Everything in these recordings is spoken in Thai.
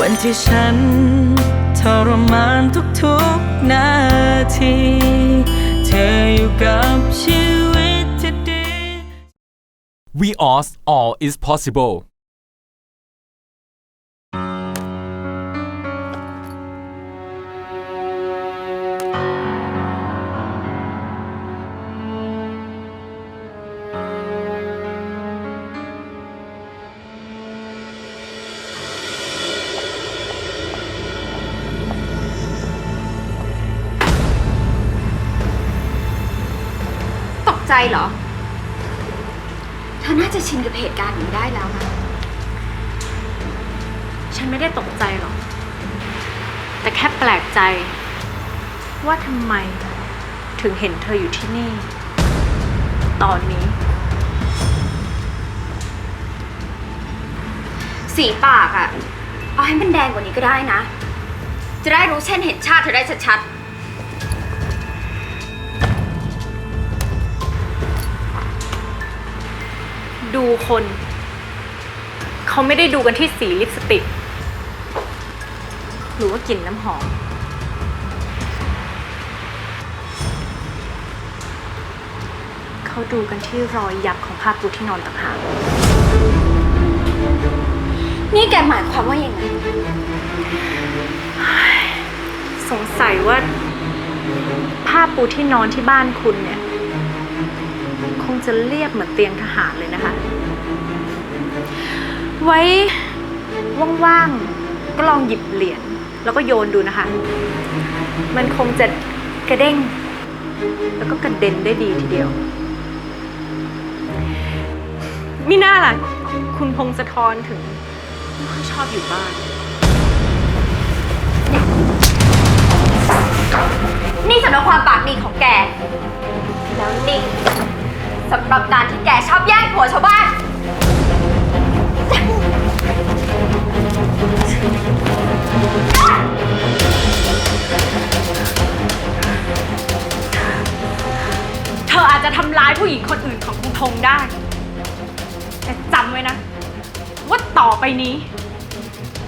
วันที่ฉันทรมานทุกๆนาที เธออยู่กับชีวิตที่ดี We Oz All is possible ใจเหรอ เธอน่าจะชินกับเหตุการณ์นี้ได้แล้วนะฉันไม่ได้ตกใจหรอก แต่แค่แปลกใจ ว่าทำไมถึงเห็นเธออยู่ที่นี่ ตอนนี้ สีปากอะเอาให้มันแดงกว่านี้ก็ได้นะ จะได้รู้เช่นเห็นชาติเธอได้ชัด ดูคน เขาไม่ได้ดูกันที่สีลิปสติก หรือว่ากลิ่นน้ำหอม เขาดูกันที่รอยยับของผ้าปูที่นอนต่างหากนี่แกหมายความว่าอยังไงสงสัยว่าผ้าปูที่นอนที่บ้านคุณเนี่ย คงจะเรียบเหมือนเตียงทหารเลยนะคะ ไว้ว่างๆก็ลองหยิบเหรียญแล้วก็โยนดูนะคะ มันคงจะกระเด้ง แล้วก็กระเด็นได้ดีทีเดียว มิน่าล่ะ คุณพงศธรถึงไม่ค่อยชอบอยู่บ้าน นี่สำหรับความปากดีของแก สำหรับการที่แกชอบแย่งผัวชาวบ้าน เธออาจจะทำร้ายผู้หญิงคนอื่นของคุณพงได้ แต่จำไว้นะ ว่าต่อไปนี้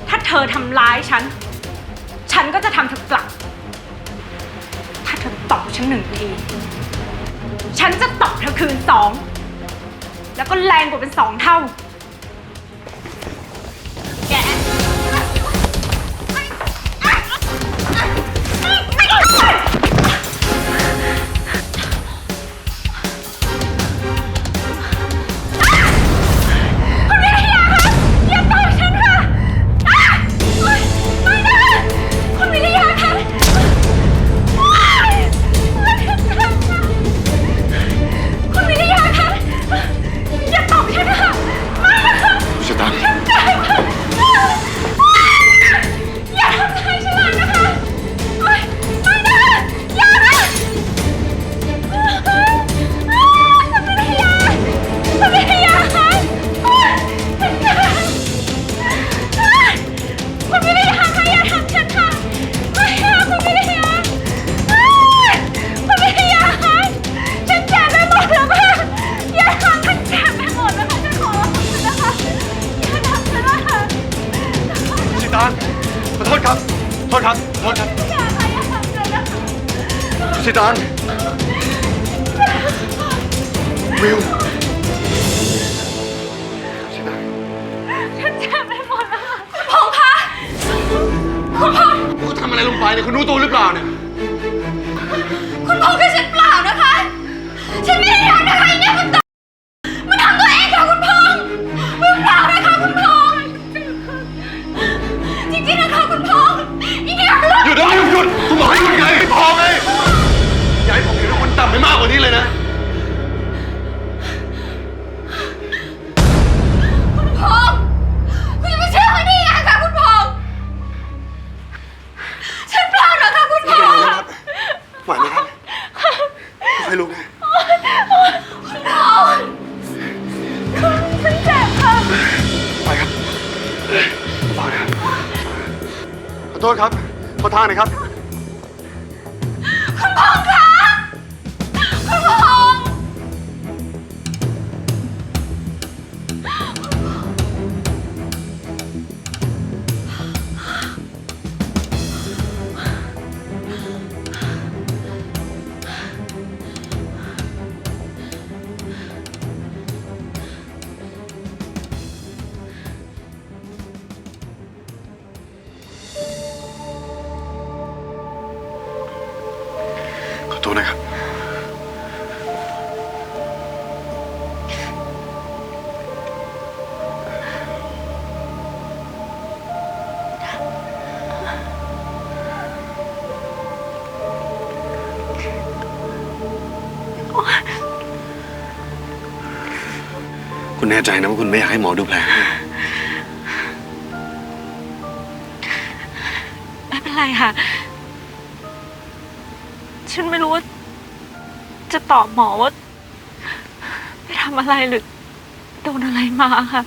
ถ้าเธอทำร้ายฉัน ฉันก็จะทำเธอกลับ ถ้าเธอตอบฉันหนึ่งที ฉันจะตบเธอคืนสอง แล้วก็แรงกว่าเป็นสองเท่า ชิตานวิวชิตานฉันเจ็บไปหมดแล้วค่ะพงษ์คะคุณพงษ์คุณทำอะไรลงไปเนี่ยคุณรู้ตัวหรือเปล่าเนี่ย คุณพงษ์กับฉันเปล่านะคะ ฉันไม่ได้ทำนะคะไอ้เนี่ยมันตมั คุณแน่ใจนะว่าคุณไม่อยากให้หมอดูแผลให้ไม่เป็นไรค่ะ ฉันไม่รู้ว่า จะตอบหมอว่าไปทำอะไรหรือโดนอะไรมาค่ะ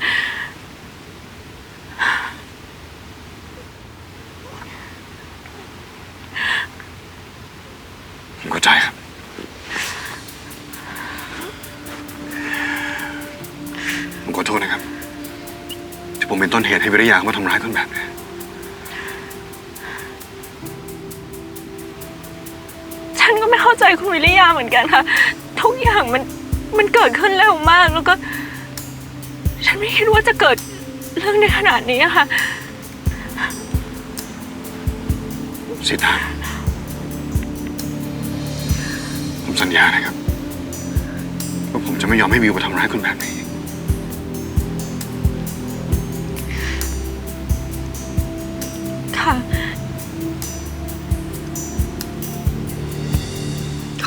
ผมเข้าใจ ให้วิริยามาทำร้ายคุณแบบนี้ฉันก็ไม่เข้าใจคุณวิริยาเหมือนกันค่ะ ทุกอย่างมันมันเกิดขึ้นเร็วมาก แล้วก็ ฉันไม่คิดว่าจะเกิดเรื่องในขนาดนี้อะค่ะ สิทธาผมสัญญานะครับว่าผมจะไม่ยอมให้วิวมาทำร้ายคุณแบบนี้ค่ะ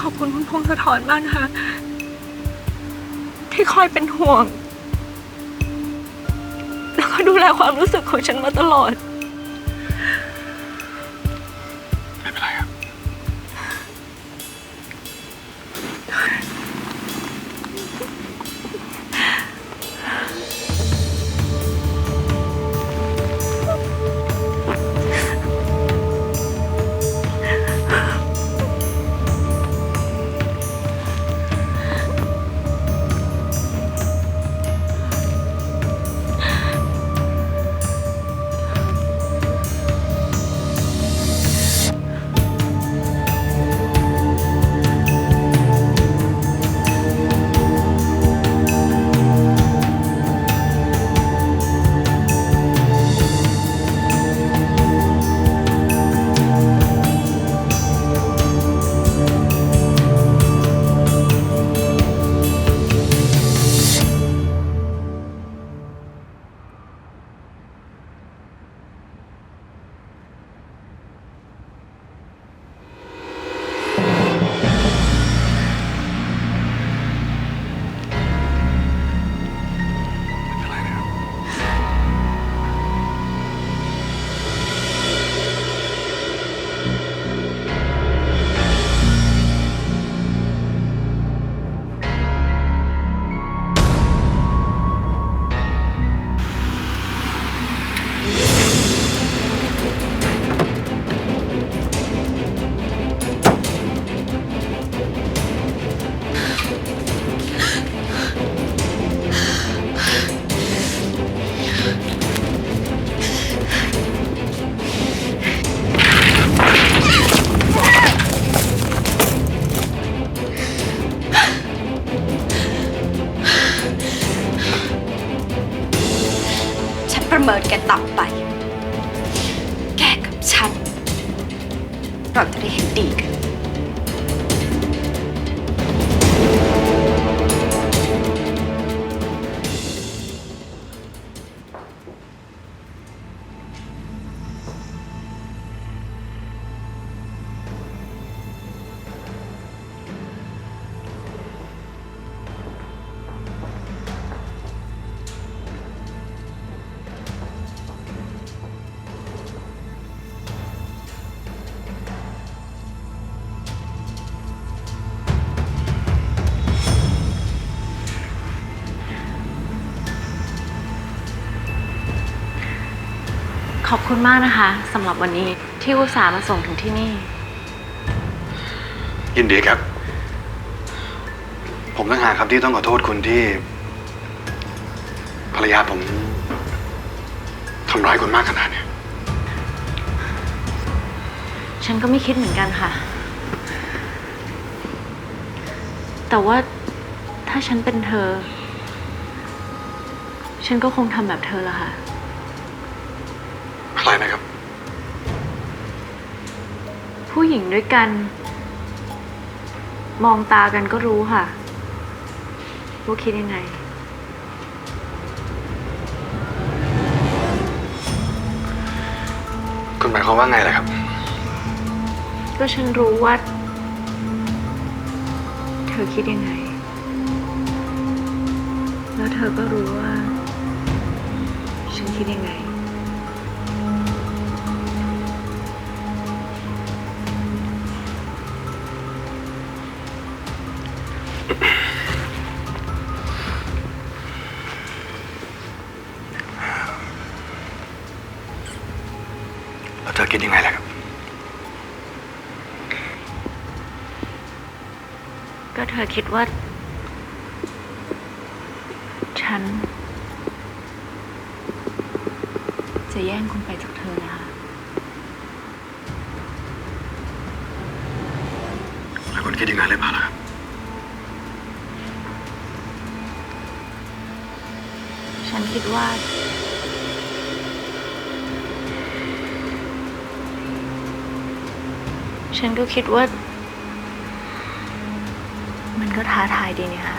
อบคุณคุณพงศธรมากนะคะ ที่คอยเป็นห่วง แล้วก็ดูแลความรู้สึกของฉันมาตลอด กต่ำไป แกกับฉัน เราจะได้เห็นดีกัน ขอบคุณมากนะคะสำหรับวันนี้ที่อุตส่าห์มาส่งถึงที่นี่ ยินดีครับ ผมตั้งหากครับที่ต้องขอโทษคุณที่ ภรรยาผมทำร้ายคุณมากขนาดเนี้ยฉันก็ไม่คิดเหมือนกันค่ะ แต่ว่าถ้าฉันเป็นเธอ ฉันก็คงทำแบบเธอละค่ะ อะไรนะครับ ผู้หญิงด้วยกัน มองตากันก็รู้ค่ะ ว่าคิดยังไง คุณหมายความว่าไงล่ะครับ ก็ฉันรู้ว่า เธอคิดยังไง แล้วเธอก็รู้ว่า ฉันคิดยังไง คิดยังไงล่ะครับ ก็เธอคิดว่า ฉัน จะแย่งคุณไปจากเธอนะคะแล้วคุณคิดยังไงเลยพาล่ะครับ ฉันคิดว่า ฉันก็คิดว่า มันก็ท้าทายดีนี่ค่ะ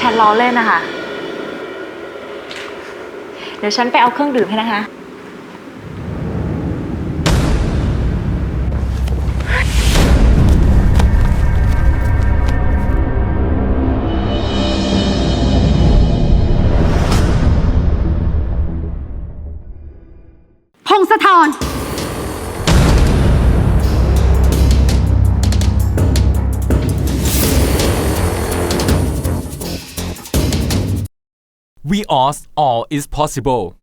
ฉันล้อเล่นนะคะ เดี๋ยวฉันไปเอาเครื่องดื่มให้นะคะ พงศธร We Oz all is possible